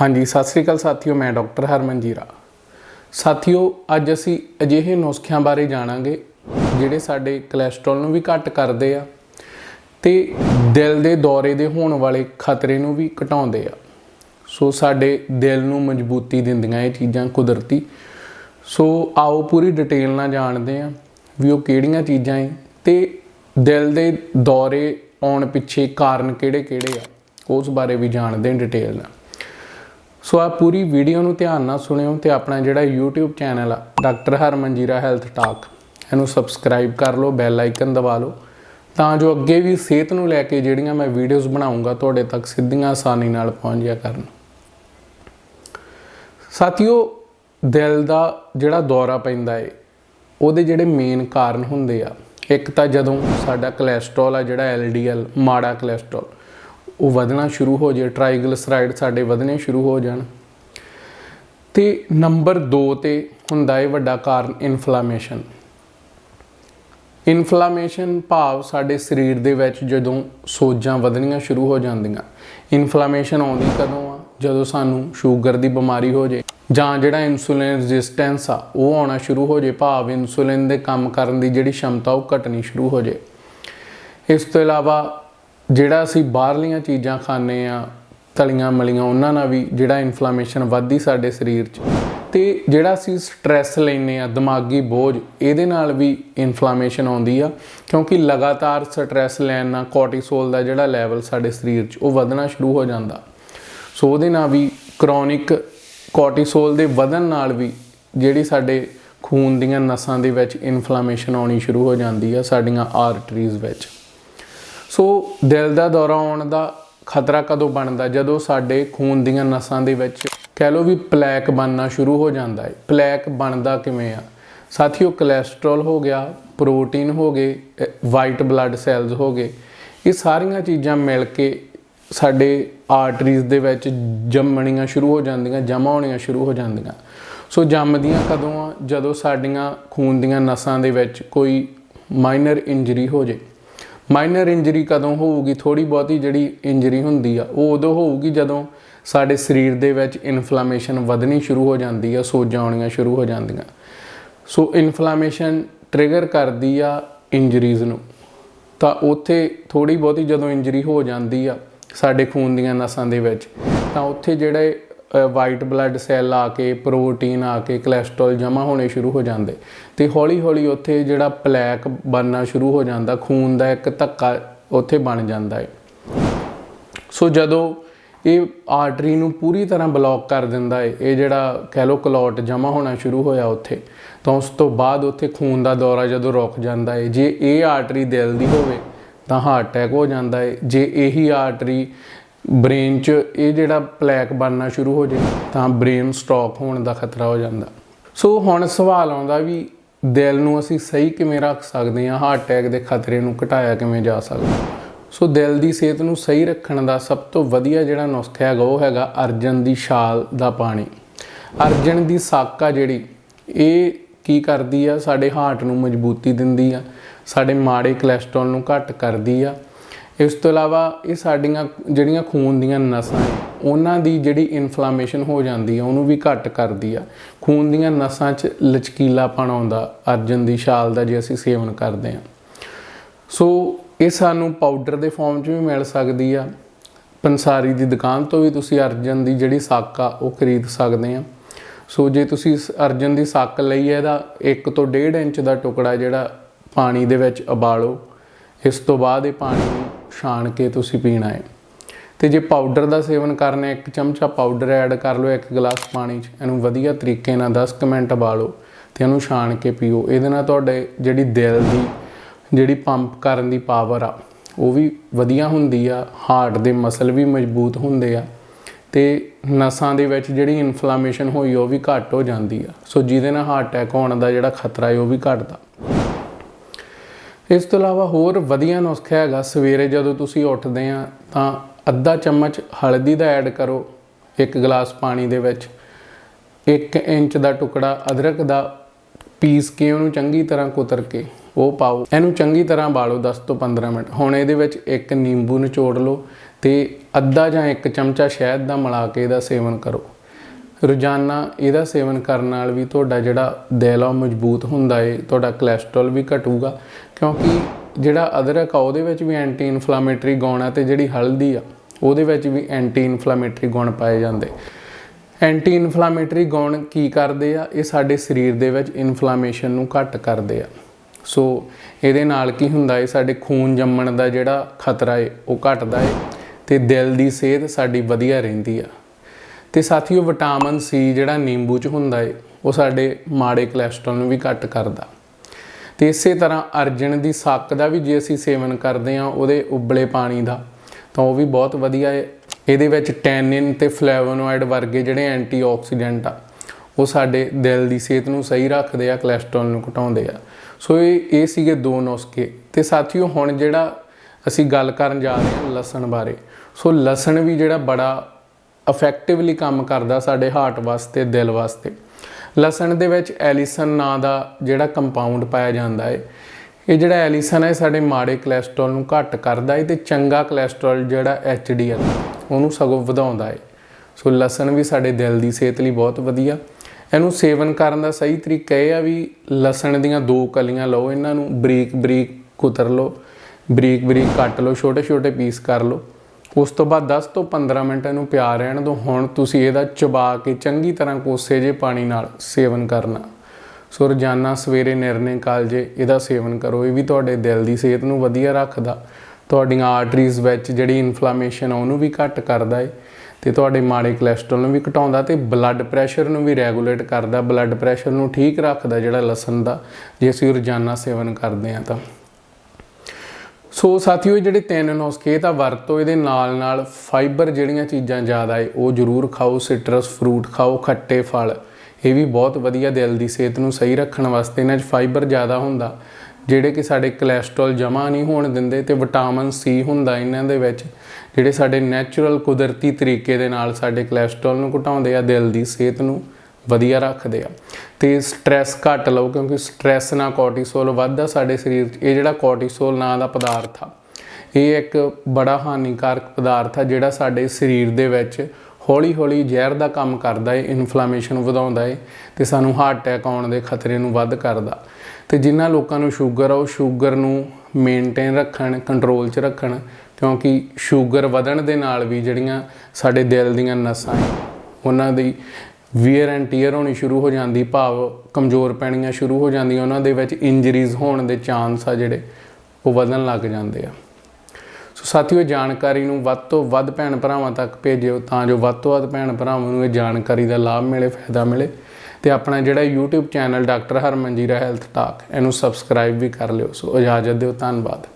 ਹਾਂਜੀ, ਸਤਿ ਸ੍ਰੀ ਅਕਾਲ ਸਾਥੀਓ, ਮੈਂ ਡਾਕਟਰ ਹਰਮਨ ਜੀਰਾ। ਸਾਥੀਓ, ਅੱਜ ਅਸੀਂ ਅਜਿਹੇ ਨੁਸਖਿਆਂ ਬਾਰੇ ਜਾਣਾਂਗੇ, ਜਿਹੜੇ ਸਾਡੇ ਕੋਲੇਸਟ੍ਰੋਲ ਨੂੰ ਵੀ ਘੱਟ ਕਰਦੇ ਆ ਤੇ ਦਿਲ ਦੇ ਦੌਰੇ ਦੇ ਹੋਣ ਵਾਲੇ ਖਤਰੇ ਨੂੰ ਵੀ ਘਟਾਉਂਦੇ ਆ। ਸੋ ਸਾਡੇ ਦਿਲ ਨੂੰ ਮਜ਼ਬੂਤੀ ਦਿੰਦੀਆਂ ਇਹ ਚੀਜ਼ਾਂ ਕੁਦਰਤੀ। ਸੋ ਆਓ ਪੂਰੀ ਡਿਟੇਲ ਨਾਲ ਜਾਣਦੇ ਆ ਵੀ ਉਹ ਕਿਹੜੀਆਂ ਚੀਜ਼ਾਂ ਹੈ ਤੇ ਦਿਲ ਦੇ ਦੌਰੇ ਆਉਣ ਪਿੱਛੇ ਕਾਰਨ ਕਿਹੜੇ-ਕਿਹੜੇ ਆ, ਉਸ ਬਾਰੇ ਵੀ ਜਾਣਦੇ ਹਾਂ ਡਿਟੇਲ ਨਾਲ। ਸੋ ਆ ਪੂਰੀ ਵੀਡੀਓ ਨੂੰ ਧਿਆਨ ਨਾਲ ਸੁਣਿਓ ਤੇ ਆਪਣਾ ਜਿਹੜਾ YouTube ਚੈਨਲ ਆ, ਡਾਕਟਰ ਹਰਮਨਜੀਰਾ ਹੈਲਥ ਟਾਕ, ਇਹਨੂੰ ਸਬਸਕ੍ਰਾਈਬ ਕਰ ਲਓ ਬੈਲ ਆਈਕਨ ਦਬਾ ਲਓ, ਤਾਂ ਜੋ ਅੱਗੇ ਵੀ ਸਿਹਤ ਨੂੰ ਲੈ ਕੇ ਜਿਹੜੀਆਂ ਮੈਂ ਵੀਡੀਓਜ਼ ਬਣਾਉਂਗਾ, ਤੁਹਾਡੇ ਤੱਕ ਸਿੱਧੀਆਂ ਆਸਾਨੀ ਨਾਲ ਪਹੁੰਚ ਜਾਇਆ ਕਰਨ। ਸਾਥੀਓ, ਦਿਲ ਦਾ ਜਿਹੜਾ ਦੌਰਾ ਪੈਂਦਾ ਏ, ਉਹਦੇ ਜਿਹੜੇ ਮੇਨ ਕਾਰਨ ਹੁੰਦੇ ਆ, ਇੱਕ ਤਾਂ ਜਦੋਂ ਸਾਡਾ ਕੋਲੇਸਟ੍ਰੋਲ ਆ ਜਿਹੜਾ LDL ਮਾੜਾ ਕੋਲੇਸਟ੍ਰੋਲ ਉਹ ਵਧਣਾ ਸ਼ੁਰੂ ਹੋ ਜਾਏ ਟ੍ਰਾਈਗਲਿਸਰਾਈਡ ਸਾਡੇ ਵਧਣੇ ਸ਼ੁਰੂ ਹੋ ਜਾਣ। ਤੇ ਨੰਬਰ 2 ਤੇ ਹੁੰਦਾ ਹੈ ਵੱਡਾ ਕਾਰਨ ਇਨਫਲੇਮੇਸ਼ਨ ਇਨਫਲੇਮੇਸ਼ਨ ਭਾਵ ਸਾਡੇ ਸਰੀਰ ਦੇ ਵਿੱਚ ਜਦੋਂ ਸੋਜਾਂ ਵਧਣੀਆਂ ਸ਼ੁਰੂ ਹੋ ਜਾਂਦੀਆਂ। ਇਨਫਲੇਮੇਸ਼ਨ ਆਉਂਦੀ ਕਦੋਂ ਆ? ਜਦੋਂ ਸਾਨੂੰ ਸ਼ੂਗਰ ਦੀ ਬਿਮਾਰੀ ਹੋ ਜੇ, ਜਾਂ ਜਿਹੜਾ ਇਨਸੂਲਿਨ ਰੈਜ਼ਿਸਟੈਂਸ ਆ, ਉਹ ਆਉਣਾ ਸ਼ੁਰੂ ਹੋ ਜੇ। ਭਾਵ ਇਨਸੂਲਿਨ ਦੇ ਕੰਮ ਕਰਨ ਦੀ ਜਿਹੜੀ ਸ਼ਮਤਾ, ਉਹ ਘਟਣੀ ਸ਼ੁਰੂ ਹੋ ਜੇ। ਇਸ ਤੋਂ ਇਲਾਵਾ ਜਿਹੜਾ ਅਸੀਂ ਬਾਹਰਲੀਆਂ ਚੀਜ਼ਾਂ ਖਾਂਦੇ ਆ, ਤਲੀਆਂ ਮਲੀਆਂ, ਉਹਨਾਂ ਨਾਲ ਵੀ ਜਿਹੜਾ ਇਨਫਲੇਮੇਸ਼ਨ ਵੱਧਦੀ ਸਾਡੇ ਸਰੀਰ 'ਚ। ਤੇ ਜਿਹੜਾ ਅਸੀਂ ਸਟ੍ਰੈਸ ਲੈਨੇ ਆ, ਦਿਮਾਗੀ ਬੋਝ, ਇਹਦੇ ਨਾਲ ਵੀ ਇਨਫਲੇਮੇਸ਼ਨ ਆਉਂਦੀ ਆ, ਕਿਉਂਕਿ ਲਗਾਤਾਰ ਸਟ੍ਰੈਸ ਲੈਣ ਨਾਲ ਕੋਰਟੀਸੋਲ ਦਾ ਜਿਹੜਾ ਲੈਵਲ ਸਾਡੇ ਸਰੀਰ 'ਚ, ਉਹ ਵਧਣਾ ਸ਼ੁਰੂ ਹੋ ਜਾਂਦਾ। ਸੋ ਉਹਦੇ ਨਾਲ ਵੀ ਕ੍ਰੋਨਿਕ ਕੋਰਟੀਸੋਲ ਦੇ ਵਧਣ ਨਾਲ ਵੀ ਜਿਹੜੀ ਸਾਡੇ ਖੂਨ ਦੀਆਂ ਨਸਾਂ ਦੇ ਵਿੱਚ ਇਨਫਲੇਮੇਸ਼ਨ ਆਉਣੀ ਸ਼ੁਰੂ ਹੋ ਜਾਂਦੀ ਆ, ਸਾਡੀਆਂ ਆਰਟਰੀਜ਼ ਵਿੱਚ। ਸੋ ਦਿਲ ਦਾ ਦੌਰਾ ਆਉਣ ਦਾ ਖਤਰਾ ਕਦੋਂ ਬਣਦਾ? ਜਦੋਂ ਸਾਡੇ ਖੂਨ ਦੀਆਂ ਨਸਾਂ ਦੇ ਵਿੱਚ ਕਹਿ ਲਓ ਵੀ ਪਲੈਕ ਬਣਨਾ ਸ਼ੁਰੂ ਹੋ ਜਾਂਦਾ ਹੈ। ਪਲੈਕ ਬਣਦਾ ਕਿਵੇਂ ਆ? ਸਾਥੀਓ ਕੋਲੇਸਟ੍ਰੋਲ ਹੋ ਗਿਆ ਪ੍ਰੋਟੀਨ ਹੋ ਗਏ ਵਾਈਟ ਬਲੱਡ ਸੈਲਸ ਹੋ ਗਏ, ਇਹ ਸਾਰੀਆਂ ਚੀਜ਼ਾਂ ਮਿਲ ਕੇ ਸਾਡੇ ਆਰਟਰੀਜ਼ ਦੇ ਵਿੱਚ ਜੰਮਣੀਆਂ ਸ਼ੁਰੂ ਹੋ ਜਾਂਦੀਆਂ ਜਮਾ ਹੋਣੀਆਂ ਸ਼ੁਰੂ ਹੋ ਜਾਂਦੀਆਂ। ਸੋ ਜੰਮਦੀਆਂ ਕਦੋਂ ਆ? ਜਦੋਂ ਸਾਡੀਆਂ ਖੂਨ ਦੀਆਂ ਨਸਾਂ ਦੇ ਵਿੱਚ ਕੋਈ ਮਾਈਨਰ ਇੰਜਰੀ ਹੋ ਜੇ। ਮਾਈਨਰ ਇੰਜਰੀ ਕਦੋਂ ਹੋਊਗੀ? ਥੋੜੀ ਬਹੁਤੀ ਜਿਹੜੀ ਇੰਜਰੀ ਹੁੰਦੀ ਆ, ਉਹ ਉਦੋਂ ਹੋਊਗੀ ਜਦੋਂ ਸਾਡੇ ਸਰੀਰ ਦੇ ਵਿੱਚ ਇਨਫਲੇਮੇਸ਼ਨ ਵਧਣੀ ਸ਼ੁਰੂ ਹੋ ਜਾਂਦੀ ਆ, ਸੋਜਾਂ ਆਉਣੀਆਂ ਸ਼ੁਰੂ ਹੋ ਜਾਂਦੀਆਂ। ਸੋ ਇਨਫਲੇਮੇਸ਼ਨ ਟ੍ਰਿਗਰ ਕਰਦੀ ਆ ਇੰਜਰੀਜ਼ ਨੂੰ। ਤਾਂ ਉੱਥੇ ਥੋੜੀ ਬਹੁਤੀ ਜਦੋਂ ਇੰਜਰੀ ਹੋ ਜਾਂਦੀ ਆ ਸਾਡੇ ਖੂਨ ਦੀਆਂ ਨਸਾਂ ਦੇ ਵਿੱਚ, ਤਾਂ ਉੱਥੇ ਜਿਹੜੇ ਵਾਈਟ ਬਲੱਡ ਸੈੱਲ ਆ ਕੇ ਪ੍ਰੋਟੀਨ ਆ ਕੇ ਕੋਲੇਸਟ੍ਰੋਲ ਜਮ੍ਹਾਂ ਹੋਣੇ ਸ਼ੁਰੂ ਹੋ ਜਾਂਦੇ। ਤੇ ਹੌਲੀ ਹੌਲੀ ਉੱਥੇ ਜਿਹੜਾ ਪਲੈਕ ਬਣਨਾ ਸ਼ੁਰੂ ਹੋ ਜਾਂਦਾ, ਖੂਨ ਦਾ ਇੱਕ ਧੱਕਾ ਉੱਥੇ ਬਣ ਜਾਂਦਾ ਹੈ ਸੋ ਜਦੋਂ ਇਹ ਆਰਟਰੀ ਨੂੰ ਪੂਰੀ ਤਰ੍ਹਾਂ ਬਲੌਕ ਕਰ ਦਿੰਦਾ ਹੈ ਇਹ ਜਿਹੜਾ ਕਹਿ ਲੋ ਕਲੌਟ ਜਮ੍ਹਾਂ ਹੋਣਾ ਸ਼ੁਰੂ ਹੋਇਆ ਉੱਥੇ, ਤਾਂ ਉਸ ਤੋਂ ਬਾਅਦ ਉੱਥੇ ਖੂਨ ਦਾ ਦੌਰਾ ਜਦੋਂ ਰੁਕ ਜਾਂਦਾ ਹੈ ਜੇ ਇਹ ਆਰਟਰੀ ਦਿਲ ਦੀ ਹੋਵੇ, ਤਾਂ ਹਾਰਟ ਅਟੈਕ ਹੋ ਜਾਂਦਾ ਹੈ ਜੇ ਇਹੀ ਆਰਟਰੀ ਬ੍ਰੇਨ 'ਚ ਇਹ ਜਿਹੜਾ ਪਲੈਕ ਬਣਨਾ ਸ਼ੁਰੂ ਹੋ ਜੇ, ਤਾਂ ਬ੍ਰੇਨ ਸਟ੍ਰੋਕ ਹੋਣ ਦਾ ਖਤਰਾ ਹੋ ਜਾਂਦਾ। ਸੋ ਹੁਣ ਸਵਾਲ ਆਉਂਦਾ ਵੀ ਦਿਲ ਨੂੰ ਅਸੀਂ ਸਹੀ ਕਿਵੇਂ ਰੱਖ ਸਕਦੇ ਹਾਂ? ਹਾਰਟ ਅਟੈਕ ਦੇ ਖਤਰੇ ਨੂੰ ਘਟਾਇਆ ਕਿਵੇਂ ਜਾ ਸਕਦਾ? ਸੋ ਦਿਲ ਦੀ ਸਿਹਤ ਨੂੰ ਸਹੀ ਰੱਖਣ ਦਾ ਸਭ ਤੋਂ ਵਧੀਆ ਜਿਹੜਾ ਨੁਸਖਾ ਹੈਗਾ, ਉਹ ਹੈਗਾ ਅਰਜਨ ਦੀ ਛਾਲ ਦਾ ਪਾਣੀ। ਅਰਜਨ ਦੀ ਸਾਕਾ ਜਿਹੜੀ, ਇਹ ਕੀ ਕਰਦੀ ਆ? ਸਾਡੇ ਹਾਰਟ ਨੂੰ ਮਜ਼ਬੂਤੀ ਦਿੰਦੀ ਆ। ਸਾਡੇ ਮਾੜੇ ਕੋਲੇਸਟ੍ਰੋਲ ਨੂੰ ਘੱਟ ਕਰਦੀ ਆ। ਇਸ ਤੋਂ ਇਲਾਵਾ ਇਹ ਸਾਡੀਆਂ ਜਿਹੜੀਆਂ ਖੂਨ ਦੀਆਂ ਨਸਾਂ ਉਹਨਾਂ ਦੀ ਜਿਹੜੀ ਇਨਫਲੇਮੇਸ਼ਨ ਹੋ ਜਾਂਦੀ ਆ, ਉਹਨੂੰ ਵੀ ਘੱਟ ਕਰਦੀ ਆ। ਖੂਨ ਦੀਆਂ ਨਸਾਂ 'ਚ ਲਚਕੀਲਾਪਣ ਆਉਂਦਾ, ਅਰਜਨ ਦੀ ਛਾਲ ਦਾ ਜੇ ਅਸੀਂ ਸੇਵਨ ਕਰਦੇ ਹਾਂ ਸੋ ਇਹ ਸਾਨੂੰ ਪਾਊਡਰ ਦੇ ਫਾਰਮ 'ਚ ਵੀ ਮਿਲ ਸਕਦੀ ਆ। ਪੰਸਾਰੀ ਦੀ ਦੁਕਾਨ ਤੋਂ ਵੀ ਤੁਸੀਂ ਅਰਜਨ ਦੀ ਜਿਹੜੀ ਸਾਕ ਆ, ਉਹ ਖਰੀਦ ਸਕਦੇ ਆ। ਸੋ ਜੇ ਤੁਸੀਂ ਅਰਜਨ ਦੀ ਸਾਕ ਲਈ ਹੈ ਇਹਦਾ 1 ਤੋਂ 1.5 ਇੰਚ ਦਾ ਟੁਕੜਾ ਜਿਹੜਾ ਪਾਣੀ ਦੇ ਵਿੱਚ ਉਬਾਲੋ, ਇਸ ਤੋਂ ਬਾਅਦ ਇਹ ਪਾਣੀ ਛਾਣ ਕੇ ਤੁਸੀਂ ਪੀਣਾ ਹੈ। ਤੇ ਜੇ ਪਾਊਡਰ ਦਾ ਸੇਵਨ ਕਰਨਾ ਇੱਕ ਚਮਚਾ ਪਾਊਡਰ ਐਡ ਕਰ ਲਓ, ਇੱਕ ਗਲਾਸ ਪਾਣੀ 'ਚ। ਇਹਨੂੰ ਵਧੀਆ ਤਰੀਕੇ ਨਾਲ 10 ਕੁ ਮਿੰਟ ਉਬਾਲੋ ਤੇ ਇਹਨੂੰ ਛਾਣ ਕੇ ਪੀਓ। ਇਹਦੇ ਨਾਲ ਤੁਹਾਡੇ ਜਿਹੜੀ ਦਿਲ ਦੀ, ਜਿਹੜੀ ਪੰਪ ਕਰਨ ਦੀ ਪਾਵਰ ਆ, ਉਹ ਵੀ ਵਧੀਆ ਹੁੰਦੀ ਆ। ਹਾਰਟ ਦੇ ਮਸਲ ਵੀ ਮਜ਼ਬੂਤ ਹੁੰਦੇ ਆ। ਤੇ ਨਸਾਂ ਦੇ ਵਿੱਚ ਜਿਹੜੀ ਇਨਫਲੇਮੇਸ਼ਨ ਹੋਈ ਉਹ ਵੀ ਘੱਟ ਹੋ ਜਾਂਦੀ ਆ। ਸੋ ਜਿਹਦੇ ਨਾਲ ਹਾਰਟ ਅਟੈਕ ਹੋਣ ਦਾ ਜਿਹੜਾ ਖਤਰਾ ਹੈ, ਉਹ ਵੀ ਘਟਦਾ। ਇਸ ਤੋਂ ਇਲਾਵਾ ਹੋਰ ਵਧੀਆ ਨੁਸਖਾ ਹੈਗਾ, ਸਵੇਰੇ ਜਦੋਂ ਤੁਸੀਂ ਉੱਠਦੇ ਆ ਤਾਂ ਅੱਧਾ ਚਮਚ ਹਲਦੀ ਦਾ ਐਡ ਕਰੋ, ਇੱਕ ਗਲਾਸ ਪਾਣੀ ਦੇ ਵਿੱਚ। 1 ਇੰਚ ਦਾ ਟੁਕੜਾ ਅਦਰਕ ਦਾ ਪੀਸ ਕੇ ਉਹਨੂੰ ਚੰਗੀ ਤਰ੍ਹਾਂ ਕੁਤਰ ਕੇ ਉਹ ਪਾਓ। ਇਹਨੂੰ ਚੰਗੀ ਤਰ੍ਹਾਂ ਬਾਲੋ 10 ਤੋਂ 15 ਮਿੰਟ। ਹੁਣ ਇਹਦੇ ਵਿੱਚ ਇੱਕ ਨਿੰਬੂ ਨਿਚੋੜ ਲਓ ਤੇ ਅੱਧਾ ਜਾਂ ਇੱਕ ਚਮਚਾ ਸ਼ਹਿਦ ਦਾ ਮਿਲਾ ਕੇ ਇਹਦਾ ਸੇਵਨ ਕਰੋ। ਰੋਜ਼ਾਨਾ ਇਹਦਾ ਸੇਵਨ ਕਰਨ ਨਾਲ ਵੀ ਤੁਹਾਡਾ ਜਿਹੜਾ ਦਿਲ ਆ ਉਹ ਮਜ਼ਬੂਤ ਹੁੰਦਾ ਏ, ਤੁਹਾਡਾ ਕੋਲੇਸਟ੍ਰੋਲ ਵੀ ਘਟੂਗਾ। ਕਿਉਂਕਿ ਜਿਹੜਾ ਅਦਰਕ ਆ, ਉਹਦੇ ਵਿੱਚ ਵੀ ਐਂਟੀ ਇਨਫਲਾਮੇਟਰੀ ਗੁਣ ਆ ਤੇ ਜਿਹੜੀ ਹਲਦੀ ਆ, ਉਹਦੇ ਵਿੱਚ ਵੀ ਐਂਟੀ ਇਨਫਲਾਮੇਟਰੀ ਗੁਣ ਪਾਏ ਜਾਂਦੇ। ਐਂਟੀ ਇਨਫਲਾਮੇਟਰੀ ਗੁਣ ਕੀ ਕਰਦੇ ਆ? ਇਹ ਸਾਡੇ ਸਰੀਰ ਦੇ ਵਿੱਚ ਇਨਫਲਾਮੇਸ਼ਨ ਨੂੰ ਘੱਟ ਕਰਦੇ ਆ। ਸੋ ਇਹਦੇ ਨਾਲ ਕੀ ਹੁੰਦਾ ਏ, ਸਾਡੇ ਖੂਨ ਜੰਮਣ ਦਾ ਜਿਹੜਾ ਖਤਰਾ ਏ, ਉਹ ਘਟਦਾ ਏ ਤੇ ਦਿਲ ਦੀ ਸਿਹਤ ਸਾਡੀ ਵਧੀਆ ਰਹਿੰਦੀ ਆ। ਤੇ ਸਾਥੀਓ ਵਿਟਾਮਿਨ ਸੀ ਜਿਹੜਾ ਨਿੰਬੂ 'ਚ ਹੁੰਦਾ ਏ, ਉਹ ਸਾਡੇ ਮਾੜੇ ਕੋਲੇਸਟ੍ਰੋਲ ਨੂੰ ਵੀ ਘੱਟ ਕਰਦਾ। ਤੇ ਇਸੇ ਤਰ੍ਹਾਂ ਅਰਜਨ ਦੀ ਸੱਕ ਦਾ ਵੀ ਜੇ ਅਸੀਂ ਸੇਵਨ ਕਰਦੇ ਆ ਉਹਦੇ ਉਬਲੇ ਪਾਣੀ ਦਾ, ਤਾਂ ਉਹ ਵੀ ਬਹੁਤ ਵਧੀਆ ਏ। ਇਹਦੇ ਵਿੱਚ ਟੈਨਿਨ ਤੇ ਫਲੇਵੋਨੋਇਡ ਵਰਗੇ ਜਿਹੜੇ ਐਂਟੀਆਕਸੀਡੈਂਟ ਆ, ਉਹ ਸਾਡੇ ਦਿਲ ਦੀ ਸਿਹਤ ਨੂੰ ਸਹੀ ਰੱਖਦੇ ਆ ਕੋਲੇਸਟ੍ਰੋਲ ਨੂੰ ਘਟਾਉਂਦੇ ਆ। ਸੋ ਇਹ ਇਹ ਸੀਗੇ ਦੋ ਨੁਸਖੇ। ਤੇ ਸਾਥੀਓ, ਹੁਣ ਜਿਹੜਾ ਅਸੀਂ ਗੱਲ ਕਰਨ ਜਾ ਰਹੇ ਹਾਂ ਲਸਣ ਬਾਰੇ, ਸੋ ਲਸਣ ਵੀ ਜਿਹੜਾ ਬੜਾ ਇਫੈਕਟਿਵਲੀ ਕੰਮ ਕਰਦਾ ਸਾਡੇ ਹਾਰਟ ਵਾਸਤੇ, ਦਿਲ ਵਾਸਤੇ। ਲਸਣ ਦੇ ਵਿੱਚ ਐਲੀਸਨ ਨਾਂ ਦਾ ਜਿਹੜਾ ਕੰਪਾਊਂਡ ਪਾਇਆ ਜਾਂਦਾ ਹੈ ਇਹ ਜਿਹੜਾ ਐਲੀਸਨ ਹੈ ਸਾਡੇ ਮਾੜੇ ਕੋਲੇਸਟ੍ਰੋਲ ਨੂੰ ਘੱਟ ਕਰਦਾ ਹੈ ਤੇ ਚੰਗਾ ਕੋਲੇਸਟ੍ਰੋਲ ਜਿਹੜਾ ਐਚਡੀਐਲ ਉਹਨੂੰ ਸਗੋਂ ਵਧਾਉਂਦਾ ਹੈ ਸੋ ਲਸਣ ਵੀ ਸਾਡੇ ਦਿਲ ਦੀ ਸਿਹਤ ਲਈ ਬਹੁਤ ਵਧੀਆ। ਇਹਨੂੰ ਸੇਵਨ ਕਰਨ ਦਾ ਸਹੀ ਤਰੀਕਾ ਇਹ ਆ ਵੀ ਲਸਣ ਦੀਆਂ ਦੋ ਕਲੀਆਂ ਲਓ ਇਹਨਾਂ ਨੂੰ ਬਰੀਕ ਬਰੀਕ ਕੁਤਰ ਲਓ ਬਰੀਕ ਬਰੀਕ ਕੱਟ ਲਓ ਛੋਟੇ ਛੋਟੇ ਪੀਸ ਕਰ ਲਓ। ਉਸ ਤੋਂ ਬਾਅਦ 10 ਤੋਂ 15 ਮਿੰਟ ਇਹਨੂੰ ਪਿਆ ਰਹਿਣ ਦਿਓ। ਹੁਣ ਤੁਸੀਂ ਇਹਦਾ ਚਬਾ ਕੇ ਚੰਗੀ ਤਰ੍ਹਾਂ ਕੋਸੇ ਜੇ ਪਾਣੀ ਨਾਲ ਸੇਵਨ ਕਰਨਾ। ਸੋ ਰੋਜ਼ਾਨਾ ਸਵੇਰੇ ਨਿਰਣੇ ਕਾਲਜੇ ਇਹਦਾ ਸੇਵਨ ਕਰੋ। ਇਹ ਵੀ ਤੁਹਾਡੇ ਦਿਲ ਦੀ ਸਿਹਤ ਨੂੰ ਵਧੀਆ ਰੱਖਦਾ। ਤੁਹਾਡੀਆਂ ਆਰਟਰੀਜ਼ ਵਿੱਚ ਜਿਹੜੀ ਇਨਫਲੇਮੇਸ਼ਨ ਆ ਉਹਨੂੰ ਵੀ ਘੱਟ ਕਰਦਾ ਏ ਤੇ ਤੁਹਾਡੇ ਮਾੜੇ ਕੋਲੇਸਟ੍ਰੋਲ ਨੂੰ ਵੀ ਘਟਾਉਂਦਾ ਤੇ ਬਲੱਡ ਪ੍ਰੈਸ਼ਰ ਨੂੰ ਵੀ ਰੈਗੂਲੇਟ ਕਰਦਾ। ਬਲੱਡ ਪ੍ਰੈਸ਼ਰ ਨੂੰ ਠੀਕ ਰੱਖਦਾ ਜਿਹੜਾ ਲਸਣ ਦਾ। ਜੇ ਅਸੀਂ ਰੋਜ਼ਾਨਾ ਸੇਵਨ ਕਰਦੇ ਹਾਂ ਤਾਂ। ਸੋ ਸਾਥੀਓ, ਇਹ ਜਿਹੜੇ ਤਿੰਨ ਨੁਸਖੇ ਤਾਂ ਵਰਤੋ, ਇਹਦੇ ਨਾਲ ਨਾਲ ਫਾਈਬਰ ਜਿਹੜੀਆਂ ਚੀਜ਼ਾਂ ਜ਼ਿਆਦਾ ਏ, ਉਹ ਜ਼ਰੂਰ ਖਾਓ ਸਿਟਰਸ ਫਰੂਟ ਖਾਓ, ਖੱਟੇ ਫਲ। ਇਹ ਵੀ ਬਹੁਤ ਵਧੀਆ ਦਿਲ ਦੀ ਸਿਹਤ ਨੂੰ ਸਹੀ ਰੱਖਣ ਵਾਸਤੇ ਇਹਨਾਂ 'ਚ ਫਾਈਬਰ ਜ਼ਿਆਦਾ ਹੁੰਦਾ। ਜਿਹੜੇ ਕਿ ਸਾਡੇ ਕੋਲੇਸਟ੍ਰੋਲ ਜਮਾ ਨਹੀਂ ਹੋਣ ਦਿੰਦੇ ਤੇ ਵਿਟਾਮਿਨ ਸੀ ਹੁੰਦਾ ਇਹਨਾਂ ਦੇ ਵਿੱਚ, ਜਿਹੜੇ ਸਾਡੇ ਨੈਚੁਰਲ ਕੁਦਰਤੀ ਤਰੀਕੇ ਦੇ ਨਾਲ ਸਾਡੇ ਕੋਲੇਸਟ੍ਰੋਲ ਨੂੰ ਘਟਾਉਂਦੇ ਆ ਦਿਲ ਦੀ ਸਿਹਤ ਨੂੰ। ਵਧੀਆ ਰੱਖਦੇ ਆ। ਤੇ ਸਟ੍ਰੈਸ ਘੱਟ ਲਓ ਕਿਉਂਕਿ ਸਟ੍ਰੈਸ ਨਾਲ ਕੋਰਟੀਸੋਲ ਵੱਧਦਾ ਸਾਡੇ ਸਰੀਰ 'ਚ। ਇਹ ਜਿਹੜਾ ਕੋਰਟੀਸੋਲ ਨਾਂ ਦਾ ਪਦਾਰਥ ਆ, ਇਹ ਇੱਕ ਬੜਾ ਹਾਨੀਕਾਰਕ ਪਦਾਰਥ ਆ ਜਿਹੜਾ ਸਾਡੇ ਸਰੀਰ ਦੇ ਵਿੱਚ ਹੌਲੀ ਹੌਲੀ ਜ਼ਹਿਰ ਦਾ ਕੰਮ ਕਰਦਾ ਏ ਇਨਫਲੇਮੇਸ਼ਨ ਵਧਾਉਂਦਾ ਏ ਤੇ ਸਾਨੂੰ ਹਾਰਟ ਅਟੈਕ ਆਉਣ ਦੇ ਖਤਰੇ ਨੂੰ ਵੱਧ ਕਰਦਾ। ਤੇ ਜਿਨ੍ਹਾਂ ਲੋਕਾਂ ਨੂੰ ਸ਼ੂਗਰ ਆ, ਉਹ ਸ਼ੂਗਰ ਨੂੰ ਮੇਨਟੇਨ ਰੱਖਣ ਕੰਟਰੋਲ 'ਚ ਰੱਖਣ ਕਿਉਂਕਿ ਸ਼ੂਗਰ ਵਧਣ ਦੇ ਨਾਲ ਵੀ ਜਿਹੜੀਆਂ ਸਾਡੇ ਦਿਲ ਦੀਆਂ ਨਸਾਂ ਉਹਨਾਂ ਦੀ ਵੀਅਰ ਐਂਡ ਟੀਅਰ ਹੋਣੀ ਸ਼ੁਰੂ ਹੋ ਜਾਂਦੀ, ਭਾਵ ਕਮਜ਼ੋਰ ਪੈਣੀਆਂ ਸ਼ੁਰੂ ਹੋ ਜਾਂਦੀਆਂ, ਉਹਨਾਂ ਦੇ ਵਿੱਚ ਇੰਜਰੀਜ਼ ਹੋਣ ਦੇ ਚਾਂਸ ਆ ਜਿਹੜੇ, ਉਹ ਵਧਣ ਲੱਗ ਜਾਂਦੇ ਆ। ਸੋ ਸਾਥੀਓ ਜਾਣਕਾਰੀ ਨੂੰ ਵੱਧ ਤੋਂ ਵੱਧ ਭੈਣ ਭਰਾਵਾਂ ਤੱਕ ਭੇਜਿਓ, ਤਾਂ ਜੋ ਵੱਧ ਤੋਂ ਵੱਧ ਭੈਣ ਭਰਾਵਾਂ ਨੂੰ ਇਹ ਜਾਣਕਾਰੀ ਦਾ ਲਾਭ ਮਿਲੇ, ਫਾਇਦਾ ਮਿਲੇ। ਤੇ ਆਪਣਾ ਜਿਹੜਾ YouTube channel doctor Harmanjeera health talk ਇਹਨੂੰ ਸਬਸਕ੍ਰਾਈਬ ਵੀ ਕਰ ਲਿਓ। ਸੋ ਇਜਾਜ਼ਤ ਦਿਓ, ਧੰਨਵਾਦ।